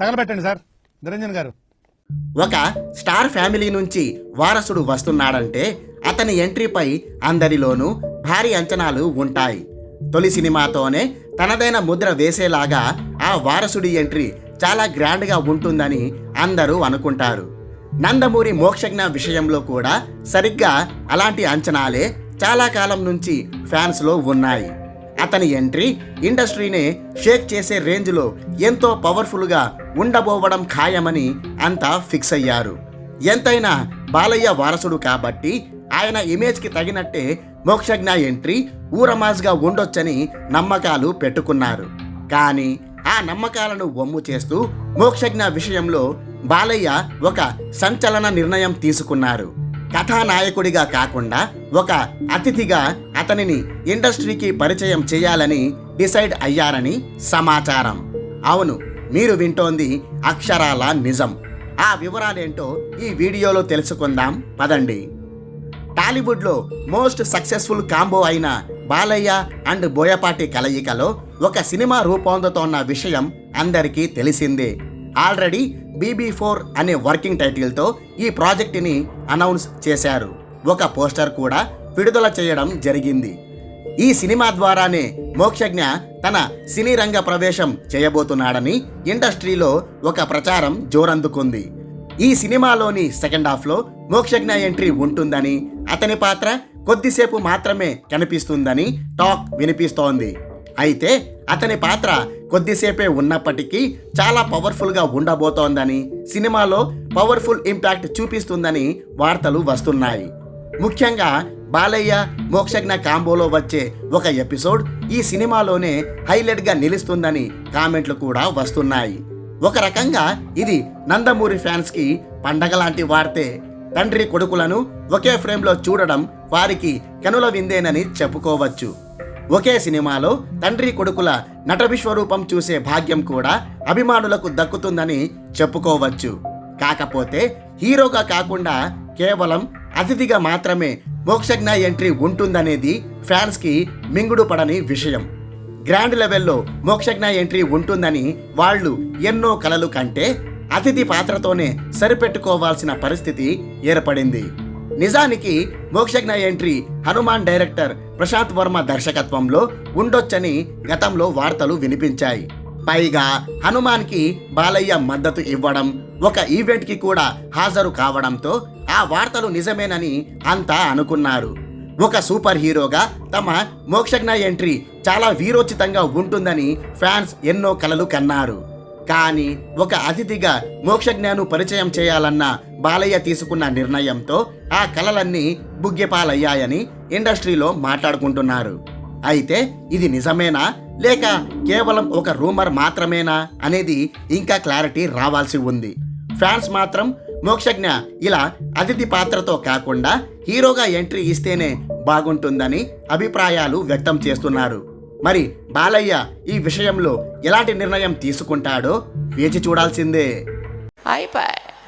తగలబెట్టండి sir. Niranjan గారు. ఒక star family నుంచి వారసుడు వస్తున్నాడంటే అతని ఎంట్రీపై అందరిలోనూ భారీ అంచనాలు ఉంటాయి. తొలి సినిమాతోనే తనదైన ముద్ర వేసేలాగా ఆ వారసుడి ఎంట్రీ చాలా గ్రాండ్గా ఉంటుందని అందరూ అనుకుంటారు. నందమూరి మోక్షజ్ఞ విషయంలో కూడా సరిగ్గా అలాంటి అంచనాలే చాలా కాలం నుంచి ఫ్యాన్స్లో ఉన్నాయి. అతని ఎంట్రీ ఇండస్ట్రీనే షేక్ చేసే రేంజ్లో ఎంతో పవర్ఫుల్గా ఉండబోవడం ఖాయమని అంతా ఫిక్స్ అయ్యారు. ఎంతైనా బాలయ్య వారసుడు కాబట్టి ఆయన ఇమేజ్కి తగినట్టే మోక్షజ్ఞ ఎంట్రీ ఊరమాజ్గా ఉండొచ్చని నమ్మకాలు పెట్టుకున్నారు. కానీ ఆ నమ్మకాలను వమ్ము చేస్తూ మోక్షజ్ఞ విషయంలో బాలయ్య ఒక సంచలన నిర్ణయం తీసుకున్నారు. కథానాయకుడిగా కాకుండా ఒక అతిథిగా అతనిని ఇండస్ట్రీకి పరిచయం చేయాలని డిసైడ్ అయ్యారని సమాచారం. అవును మీరు వింటోంది అక్షరాల నిజం. ఆ వివరాలేంటో ఈ వీడియోలో తెలుసుకుందాం. పదండి. టాలీవుడ్లో మోస్ట్ సక్సెస్ఫుల్ కాంబో అయిన బాలయ్య అండ్ బోయపాటి కలయికలో ఒక సినిమా రూపొందుతోన్న విషయం అందరికీ తెలిసిందే. ఆల్రెడీ బీబీ ఫోర్ అనే వర్కింగ్ టైటిల్తో ఈ ప్రాజెక్టుని అనౌన్స్ చేశారు. ఒక పోస్టర్ కూడా విడుదల చేయడం జరిగింది. ఈ సినిమా ద్వారానే మోక్షజ్ఞ తన సినీ రంగ ప్రవేశం చేయబోతున్నాడని ఇండస్ట్రీలో ఒక ప్రచారం జోరందుకుంది. ఈ సినిమాలోని సెకండ్ హాఫ్లో మోక్షజ్ఞ ఎంట్రీ ఉంటుందని అతని పాత్ర కొద్దిసేపు మాత్రమే కనిపిస్తుందని టాక్ వినిపిస్తోంది. అయితే అతని పాత్ర కొద్దిసేపే ఉన్నప్పటికీ చాలా పవర్ఫుల్గా ఉండబోతోందని సినిమాలో పవర్ఫుల్ ఇంపాక్ట్ చూపిస్తుందని వార్తలు వస్తున్నాయి. ముఖ్యంగా బాలయ్య మోక్షజ్ఞ కాంబోలో వచ్చే ఒక ఎపిసోడ్ ఈ సినిమాలోనే హైలైట్గా నిలుస్తుందని కామెంట్లు కూడా వస్తున్నాయి. ఒక రకంగా ఇది నందమూరి ఫ్యాన్స్కి పండగ లాంటి వార్తే. తండ్రి కొడుకులను ఒకే ఫ్రేమ్లో చూడడం వారికి కనుల విందేనని చెప్పుకోవచ్చు. ఒకే సినిమాలో తండ్రి కొడుకుల నట విశ్వరూపం చూసే భాగ్యం కూడా అభిమానులకు దక్కుతుందని చెప్పుకోవచ్చు. కాకపోతే హీరోగా కాకుండా కేవలం అతిథిగా మాత్రమే మోక్షజ్ఞ ఎంట్రీ ఉంటుందనేది ఫ్యాన్స్కి మింగుడు పడని విషయం. గ్రాండ్ లెవెల్లో మోక్షజ్ఞ ఎంట్రీ ఉంటుందని వాళ్ళు ఎన్నో కలలు కంటే అతిథి పాత్రతోనే సరిపెట్టుకోవాల్సిన పరిస్థితి ఏర్పడింది. నిజానికి మోక్షజ్ఞ ఎంట్రీ హనుమాన్ డైరెక్టర్ ప్రశాంత్ వర్మ దర్శకత్వంలో ఉండొచ్చని గతంలో వార్తలు వినిపించాయి. పైగా హనుమాన్కి బాలయ్య మద్దతు ఇవ్వడం ఒక ఈవెంట్కి కూడా హాజరు కావడంతో ఆ వార్తలు నిజమేనని అంతా అనుకున్నారు. ఒక సూపర్ హీరోగా తమ మోక్షజ్ఞ ఎంట్రీ చాలా వీరోచితంగా ఉంటుందని ఫ్యాన్స్ ఎన్నో కలలు కన్నారు. కానీ ఒక అతిథిగా మోక్షజ్ఞాను పరిచయం చేయాలన్న బాలయ్య తీసుకున్న నిర్ణయంతో ఆ కలలన్నీ బుగ్గిపాలయ్యాయని ఇండస్ట్రీలో మాట్లాడుకుంటున్నారు. అయితే ఇది నిజమేనా? లేక కేవలం ఒక రూమర్ మాత్రమేనా? అనేది ఇంకా క్లారిటీ రావాల్సి ఉంది. ఫ్యాన్స్ మాత్రం మోక్షజ్ఞ ఇలా అతిథి పాత్రతో కాకుండా హీరోగా ఎంట్రీ ఇస్తేనే బాగుంటుందని అభిప్రాయాలు వ్యక్తం చేస్తున్నారు. మరి బాలయ్య ఈ విషయంలో ఎలాంటి నిర్ణయం తీసుకుంటాడో వేచి చూడాల్సిందే.